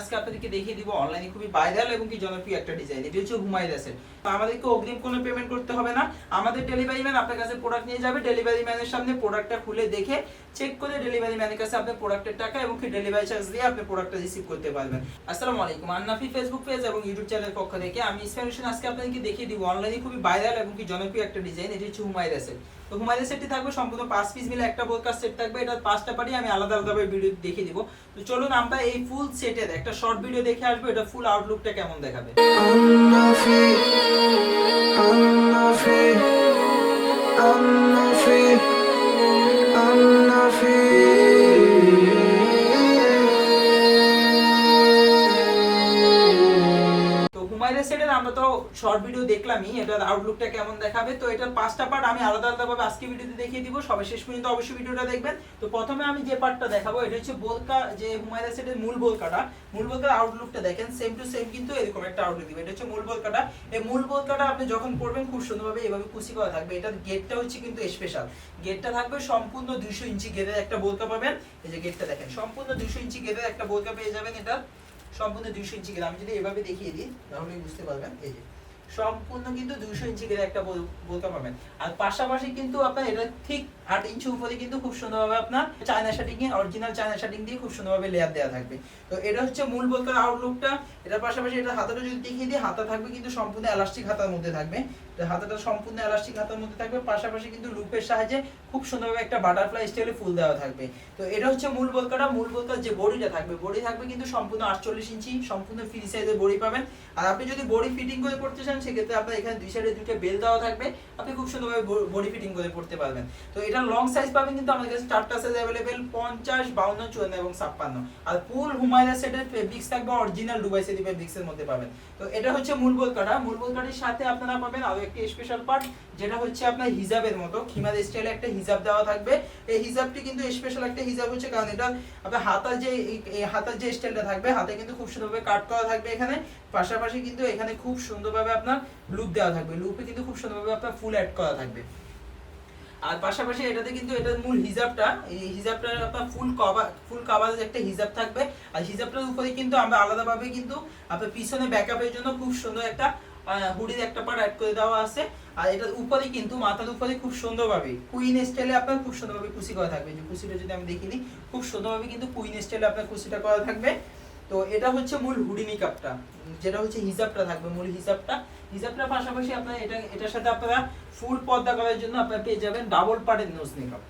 আজকে আপনাদেরকে দেখিয়ে দিব অনলাইনে খুবই ভাইরাল এবং কি জনপ্রিয় একটা ডিজাইন এটি হচ্ছে হুমায়রা সেট তো আমাদেরকে অগ্রিম কোনো পেমেন্ট করতে হবে না। আমাদের ডেলিভারি ম্যান আপনার কাছে প্রোডাক্ট নিয়ে যাবে। ডেলিভারি ম্যানের সামনে প্রোডাক্টটা খুলে দেখে চেক করে ডেলিভারি ম্যানের কাছে আপনার প্রোডাক্টের টাকা এবং কি ডেলিভারি চার্জ দিয়ে আপনি প্রোডাক্টটা রিসিভ করতে পারবেন। আসসালামু আলাইকুম, আন্নাফি ফেসবুক পেজ এবং ইউটিউব চ্যানেলের পক্ষ থেকে আমি আজকে আপনাদেরকে দেখিয়ে দিব অনলাইনে খুবই ভাইরাল এবং কি জনপ্রিয় একটা ডিজাইন এটি হচ্ছে হুমায়রা সেট তো হুমায়ুনের সেটটি থাকবে, সম্পূর্ণ পাঁচ পিস মিলে একটা বোরকার সেট থাকবে। এটা পাঁচটা পারি আমি আলাদা আলাদাভাবে ভিডিও দেখে দেবো। তো চলুন আমরা এই ফুল সেটের একটা শর্ট ভিডিও দেখে আসব, এটা ফুল আউটলুকটা কেমন দেখাবে? আমরা তো শর্ট ভিডিও দেখলামই, এটার আউটলুকটা কেমন দেখাবে? তো এটার পাঁচটা পার্ট আমি আলাদা আলাদা ভাবে আজকে ভিডিওতে দেখিয়ে দিব। সবাই শেষ পর্যন্ত অবশ্যই ভিডিওটা দেখবেন। তো প্রথমে আমি যে পার্টটা দেখাবো, এটা হচ্ছে বোলকা, যে হুমায়রা সেটের মূল বোলকাটা। মূল বোলকার আউটলুকটা দেখেন সেম টু সেম কিন্তু এরকম একটা আউটলুক দিবে। এটা হচ্ছে মূল বোলকাটা। এই মূল বোলকাটা আপনি যখন পড়বেন, খুব সুন্দরভাবে এভাবে কুচি করা থাকবে। এটার গেটটা হচ্ছে কিন্তু স্পেশাল গেটটা থাকবে সম্পূর্ণ দুইশো ইঞ্চি গেটের একটা বোলকা পাবেন। এই যে গেটটা দেখেন, সম্পূর্ণ দুইশো ইঞ্চি গেটের একটা বোলকা পেয়ে যাবেন এটা সম্পূর্ণ দুইশো ইঞ্চি গ্রাম যদি এভাবে দেখিয়ে দিই তাহলে বুঝতে পারবেন এই যে। সম্পূর্ণ কিন্তু দুইশো ইঞ্চি গেলে একটা বোল- বোলকা পাবেন। আর পাশাপাশি কিন্তু আপনার এটা ঠিক আট ইঞ্চি উপরে কিন্তু খুব সুন্দরভাবে আপনার চায়না শাটিং এ অরিজিনাল চায়না শাটিং দিয়ে খুব সুন্দরভাবে লেয়ার দেওয়া থাকবে। তো এটা হচ্ছে মূল বোলকার আউটলুকটা এটার পাশাপাশি এটা হাতাটা যদি দেখিয়ে দিই, হাতা থাকবে কিন্তু সম্পূর্ণ এলাস্টিক হাতার মধ্যে থাকবে। হাতাটা সম্পূর্ণ এলাস্টিক হাতার মধ্যে থাকবে। পাশাপাশি কিন্তু লুপের সাহায্যে খুব সুন্দরভাবে একটা বাটারফ্লাই স্টাইলে ফুল দেওয়া থাকবে। তো এটা হচ্ছে মূল বোলকাটা মূল বোলকার যে বডিটা থাকবে, বডি থাকবে কিন্তু সম্পূর্ণ আটচল্লিশ ইঞ্চি, সম্পূর্ণ ফ্রি সাইজের বডি পাবেন। আর আপনি যদি বডি ফিটিং করে করতে চান সেক্ষেত্রে আপনার এখানে দুই সাইডে দুটো বেল দেওয়া থাকবে। আপনি খুব সুন্দরভাবে বডি ফিটিং করে পড়তে পারবেন। তো এটা লং সাইজ পাবেন, কিন্তু আমাদের কাছে চারটা সাইজ অ্যাভেলেবেল পঞ্চাশ, বাউন্ন, চুয়ান্ন এবং ছাপ্পান্ন। আর ফুল হুমায়রা সেটের ফেব্রিক্স থাকবে অরিজিনাল দুবাই সেটি ফেব্রিক্সের মধ্যে পাবেন। তো এটা হচ্ছে মূল বোলকাটা মূল বোলকাটির সাথে আপনারা পাবেন আরও একটি স্পেশাল পার্ট যেটা হচ্ছে আপনার হিজাবের মতো। খিমার স্টাইলে একটা হিজাব দেওয়া থাকবে। এই হিজাবটি কিন্তু স্পেশাল একটা হিজাব হচ্ছে, কারণ এটা আপনার হাতার যে হাতার যে স্টাইলটা থাকবে, হাতে কিন্তু খুব সুন্দরভাবে কাট করা থাকবে এখানে। পাশাপাশি কিন্তু এখানে খুব সুন্দরভাবে আপনার লুপ দেওয়া থাকবে। লুপে কিন্তু খুব সুন্দরভাবে আপনার ফুল অ্যাড করা থাকবে। আর পাশাপাশি এটাতে কিন্তু এটার মূল হিজাবটা, এই হিজাবটা আপনার ফুল কভার ফুল কভারেজ একটা হিজাব থাকবে। আর হিজাবটার উপরে কিন্তু আমরা আলাদাভাবে কিন্তু আপনার পিছনে ব্যাকআপের জন্য খুব সুন্দর একটা হুডির একটা পার্ট অ্যাড করে দেওয়া আছে। আর এটার উপরে কিন্তু মাথার উপরে খুব সুন্দরভাবে কুইন স্টাইলে আপনার খুব সুন্দরভাবে কুচি করা থাকবে। যে কুচিটা যদি আমি দেখিনি, খুব সুন্দরভাবে কিন্তু কুইন স্টাইলে আপনার কুচিটা করা থাকবে। তো এটা হচ্ছে মূল হুডি মেকআপটা যেটা হচ্ছে হিজাবটা থাকবে, মূল হিজাবটা। হিজাবটার পাশাপাশি আপনার এটা, এটার সাথে আপনারা ফুল পর্দা করার জন্য আপনারা পেয়ে যাবেন ডাবল পার্টের নোজ মেকআপ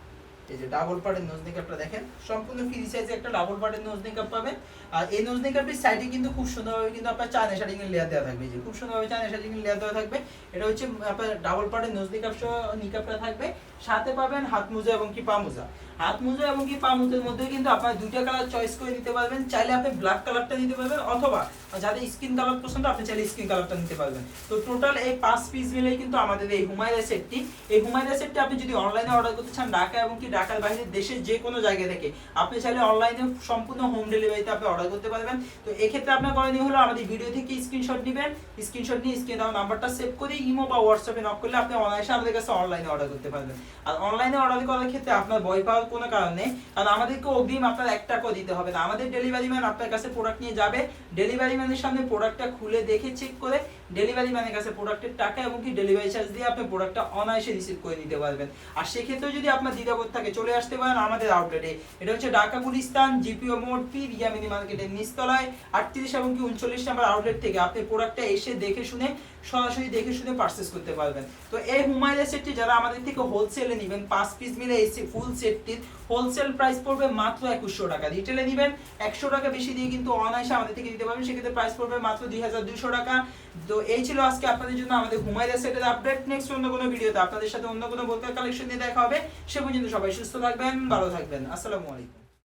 এই যে ডাবল পার্টের নোজ মেকআপটা দেখেন, সম্পূর্ণ ফ্রি সাইজে একটা ডাবল পার্টের নোজ মেকআপ পাবেন। আর এই নোজ মেকআপের সাইডে কিন্তু খুব সুন্দরভাবে কিন্তু আপনার চায়না শাড়িং লেয়ার দেওয়া থাকবে। যে খুব সুন্দরভাবে চায়না শাড়িং লেয়ার দেওয়া থাকবে। এটা হচ্ছে আপনার ডাবল পার্টের নোজ মেকআপ সহ নিকাপটা থাকবে। সাথে পাবেন হাত মোজা এবং কি পা মোজা। হাত মোজা এবং কি পা মোজার মধ্যে কিন্তু আপনার দুইটা কালার চয়েস করে নিতে পারবেন। চাইলে আপনি ব্ল্যাক কালারটা নিতে পারবেন অথবা যাদের স্কিন কালার পছন্দ, আপনি চাইলে স্কিন কালারটা নিতে পারবেন। তো টোটাল এই পাঁচ পিস মিলে কিন্তু আমাদের এই হুমায়রা সেটটি। এই হুমায়রা সেটটি আপনি যদি অনলাইনে অর্ডার করতে চান, ঢাকা এবং কি ঢাকার বাইরে দেশের যে কোনো জায়গা থেকে, আপনি চাইলে অনলাইনে সম্পূর্ণ হোম ডেলিভারিতে আপনি অর্ডার করতে পারবেন। তো এক্ষেত্রে আপনার করণীয় হলো আমাদের ভিডিও থেকে স্ক্রিনশট নেবেন। স্ক্রিনশট নিয়ে স্ক্রিন নাম্বারটা সেভ করে ইমো বা হোয়াটসঅ্যাপে নক করলে আপনি অনায়াসে আমাদের কাছে অনলাইনে অর্ডার করতে পারবেন। আর অনলাইনে অর্ডার করার ক্ষেত্রে আপনার ভয় পাওয়ার কোনো কারণ কারণ আমাদেরকে অগ্রিম আপনার এক টাকাও দিতে হবে না। আমাদের ডেলিভারি ম্যান আপনার কাছে প্রোডাক্ট নিয়ে যাবে। ডেলিভারি ম্যানের সামনে প্রোডাক্টটা খুলে দেখে চেক করে ডেলিভারি ম্যানের কাছে প্রোডাক্টের টাকা এবং কি ডেলিভারি চার্জ দিয়ে আপনি প্রোডাক্টটা অনায়াসে রিসিভ করে নিতে পারবেন। আর সেক্ষেত্রে যদি আপনার দ্বিধাবোধ থাকে, চলে আসতে পারেন আমাদের আউটলেটে এটা হচ্ছে ঢাকা গুলিস্তান, জিপিও মোড় পি রিয়ামিনি মার্কেটের নিচতলায়, আটত্রিশ এবং কি উনচল্লিশ নাম্বার আউটলেট থেকে আপনি প্রোডাক্টটা এসে দেখে শুনে, সরাসরি দেখে শুনে পারচেস করতে পারবেন। তো এই হুমায়রা সেটটি যারা আমাদের থেকে হোলসেলে নেবেন, পাঁচ পিস মিলে এই ফুল সেটটির হোলসেল প্রাইস পড়বে মাত্র একুশশো টাকা। রিটেলে নেবেন, একশো টাকা বেশি দিয়ে কিন্তু অনায়াসে আমাদের থেকে নিতে পারবেন। সেক্ষেত্রে প্রাইস পড়বে মাত্র দুই হাজার দুশো টাকা। তো এই ছিল আজকে আপনাদের জন্য আমাদের হুমায়রা সেটের আপডেট নেক্সট অন্য কোনো ভিডিওতে আপনাদের সাথে অন্য কোনো বোলকার কালেকশন নিয়ে দেখা হবে। সে পর্যন্ত সবাই সুস্থ থাকবেন, ভালো থাকবেন। আসসালামু আলাইকুম।